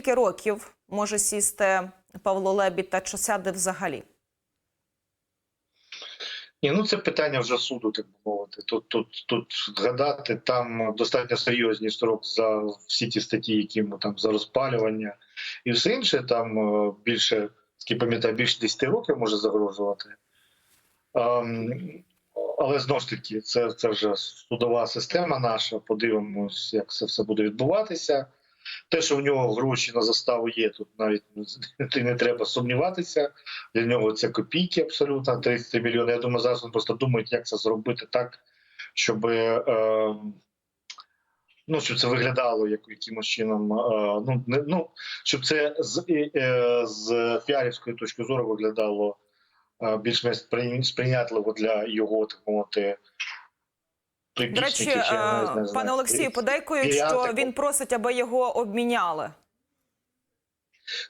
скільки років може сісти Павло Лебідь та чи сяде взагалі? Ні, ну це питання вже суду, так мовити. Тут, тут, тут згадати там достатньо серйозні строк за всі ті статті, які йому там за розпалювання і все інше. Там е, більше, скільки пам'ятаю, більше 10 років може загрожувати. Ем, але знову ж таки, це, це вже судова система наша. Подивимось, як це все буде відбуватися. Те, що в нього гроші на заставу є, тут навіть не треба сумніватися. Для нього це копійки абсолютно 30 мільйонів. Я думаю, зараз він просто думають, як це зробити так, щоб, е, ну, щоб це виглядало як якимось чином. Е, ну, не, ну, щоб це з, е, з піарівської точки зору виглядало е, більш-менш сприйнятливо для його так мовити. До речі, е, пане Олексію, подейкують, що він просить, аби його обміняли.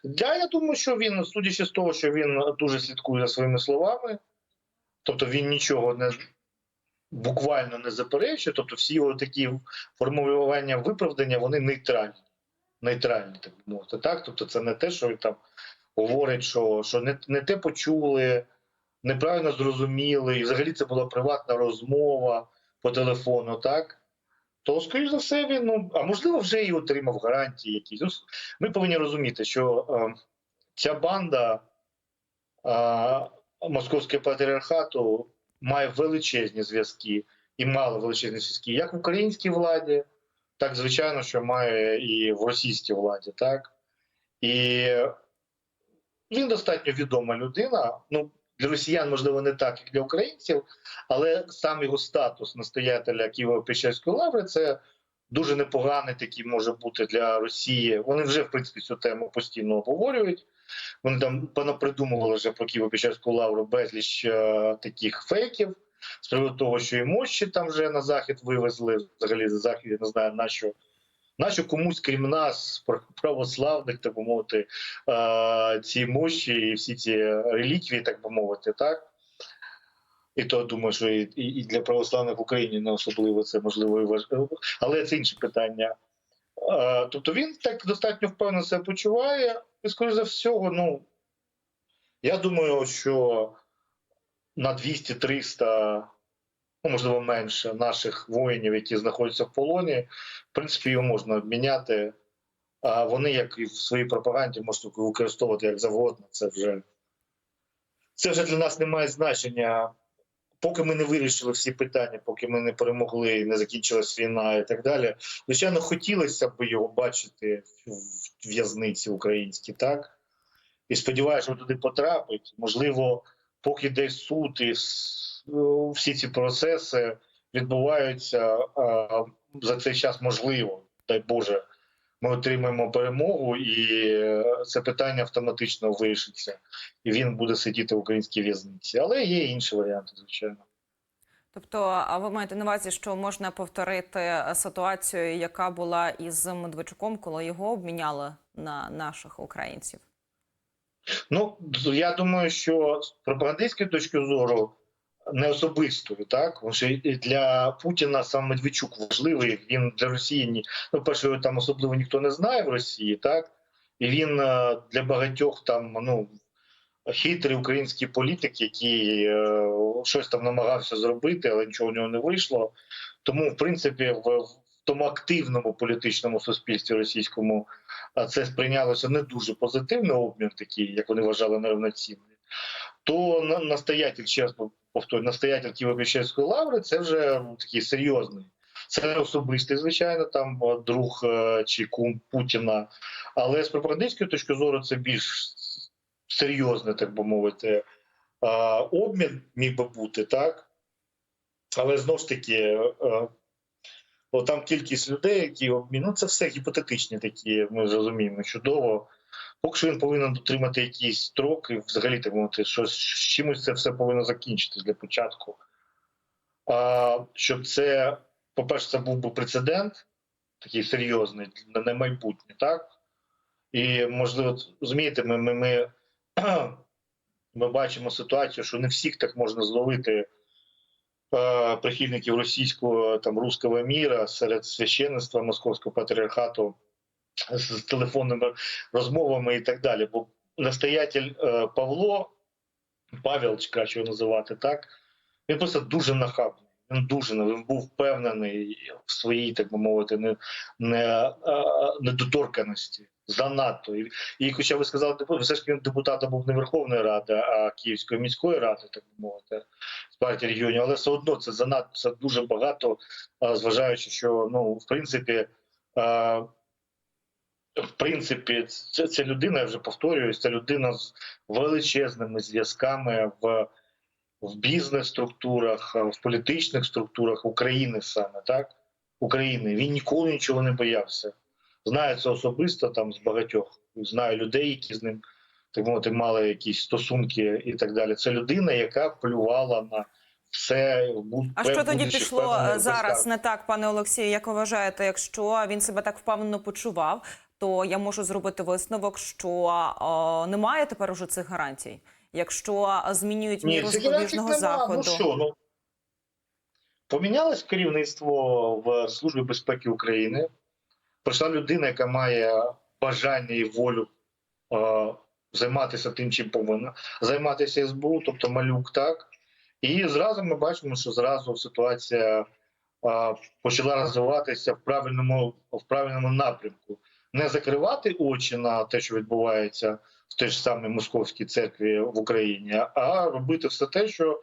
Да, я думаю, що він, судячи з того, що він дуже слідкує за своїми словами, тобто він нічого не буквально не заперечує, тобто всі його такі формулювання виправдання, вони нейтральні. Нейтральні, так би мовити. Так? Тобто це не те, що він там говорить, що, що не, не те почули, неправильно зрозуміли, і взагалі це була приватна розмова по телефону, так? То, скоріш за все, він, ну, а можливо, вже і отримав гарантії якісь. Ми повинні розуміти, що е, ця банда е, московського патріархату має величезні зв'язки і мала величезні зв'язки як в українській владі, так звичайно, що має і в російській владі, так і він достатньо відома людина. Ну для росіян, можливо, не так, як для українців, але сам його статус настоятеля Києво-Печерської лаври це дуже непоганий такий може бути для Росії. Вони вже в принципі цю тему постійно обговорюють. Вони там понапридумували вже про Києво-Печерську лавру безліч е, таких фейків. З приводу того, що і мощі там вже на захід вивезли, взагалі за захід, я не знаю, на що. Нащо комусь, крім нас, православних, так би мовити, е, ці мощі і всі ці реліквії, так би мовити, так? І то думаю, що і, і для православних в Україні не особливо це можливо і важливо, але це інше питання. Е, Тобто він так достатньо впевнено себе почуває, і, скоріш за всього, ну я думаю, що на 200-300, ну можливо, менше наших воїнів, які знаходяться в полоні, в принципі, його можна обміняти. А вони, як і в своїй пропаганді, можуть використовувати як завгодно. Це вже це вже для нас не має значення. Поки ми не вирішили всі питання, поки ми не перемогли, не закінчилась війна і так далі. Звичайно, хотілося б його бачити в в'язниці українській, так? І сподіваюся, що туди потрапить. Можливо, поки йде суд і ну, всі ці процеси відбуваються за цей час, можливо, дай Боже, ми отримаємо перемогу, і е, це питання автоматично вирішиться, і він буде сидіти в українській в'язниці. Але є інші варіанти, звичайно. Тобто, а ви маєте на увазі, що можна повторити е, ситуацію, яка була із Медведчуком, коли його обміняли на наших українців? Ну я думаю, що з пропагандистської точки зору. Не особистою, так Тому що для Путіна сам Медведчук важливий. Він для Росії ні ну перше його там особливо ніхто не знає в Росії, так і він е, для багатьох там ну хитрий український політик, який е, щось там намагався зробити, але нічого в нього не вийшло. Тому, в принципі, в, в тому активному політичному суспільстві російському це сприйнялося не дуже позитивно обмін, такий, як вони вважали, неравноцінний. То на- настоятель, чесно повторюю, настоятель Києво-Печерської лаври це вже ну, такий серйозний. Це особистий, звичайно, там е, друг е, чи кум Путіна. Але з пропагандистської точки зору це більш серйозний, так би мовити, е, обмін міг би бути, так? Але знову ж таки, Бо там кількість людей, які обмін, ну це все гіпотетичні такі, ми зрозуміємо чудово. Поки що він повинен дотримати якісь строки, взагалі так що з чимось це все повинно закінчитись для початку. А, щоб це, по-перше, це був би прецедент, такий серйозний на, майбутнє, так? І можливо, розумієте, ми, ми, ми, ми бачимо ситуацію, що не всіх так можна зловити прихильників російського там руського міра серед священництва московського патріархату з, телефонними розмовами і так далі. Бо настоятель е, Павло, Павел, чи краще його називати так, він просто дуже нахабний. Він дуже він був впевнений в своїй, так би мовити, не, не, е, недоторканості. Занадто. І, і хоча ви сказали, депу- все ж він депутатом був не Верховної Ради, а Київської міської ради, так би мовити, з партії регіонів, але все одно це занадто це дуже багато, зважаючи, що ну, в принципі, в принципі, це, це людина, я вже повторююсь, це людина з величезними зв'язками в, в бізнес-структурах, в політичних структурах України саме, так? України. Він ніколи нічого не боявся. Знаю це особисто там з багатьох. Знаю людей, які з ним так мовити мали якісь стосунки і так далі. Це людина, яка плювала на все. А що тоді пішло е, зараз не так, пане Олексію? Як ви вважаєте, якщо він себе так впевнено почував, то я можу зробити висновок, що е, немає тепер уже цих гарантій. Якщо змінюють міру цих запобіжного заходу, Ну що, ну помінялось керівництво в Службі безпеки України. Прийшла людина, яка має бажання і волю е, займатися тим, чим повинна займатися СБУ, тобто малюк, так. І зразу ми бачимо, що зразу ситуація е, почала розвиватися в правильному, в правильному напрямку. Не закривати очі на те, що відбувається в той ж самій московській церкві в Україні, а робити все те, що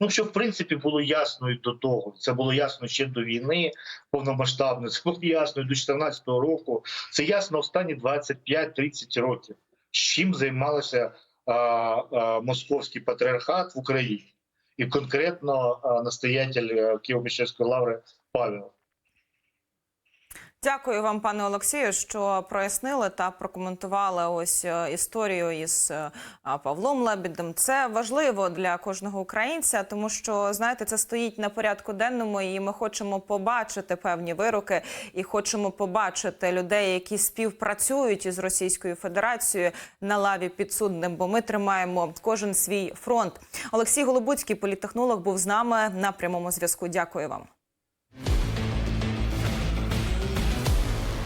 ну що в принципі було ясно і до того. Це було ясно ще до війни повномасштабної, це було ясно і до 2014 року. Це ясно останні 25-30 років. Чим займалося а, а, московський патріархат в Україні, і конкретно а, настоятель е, Києво-Печерської лаври Павел. Дякую вам, пане Олексію, що прояснили та прокоментували ось е, історію із е, Павлом Лебідем. Це важливо для кожного українця, тому що знаєте, це стоїть на порядку денному, і ми хочемо побачити певні вироки, і хочемо побачити людей, які співпрацюють із Російською Федерацією на лаві підсудним. Бо ми тримаємо кожен свій фронт. Олексій Голобуцький, політтехнолог, був з нами на прямому зв'язку. Дякую вам.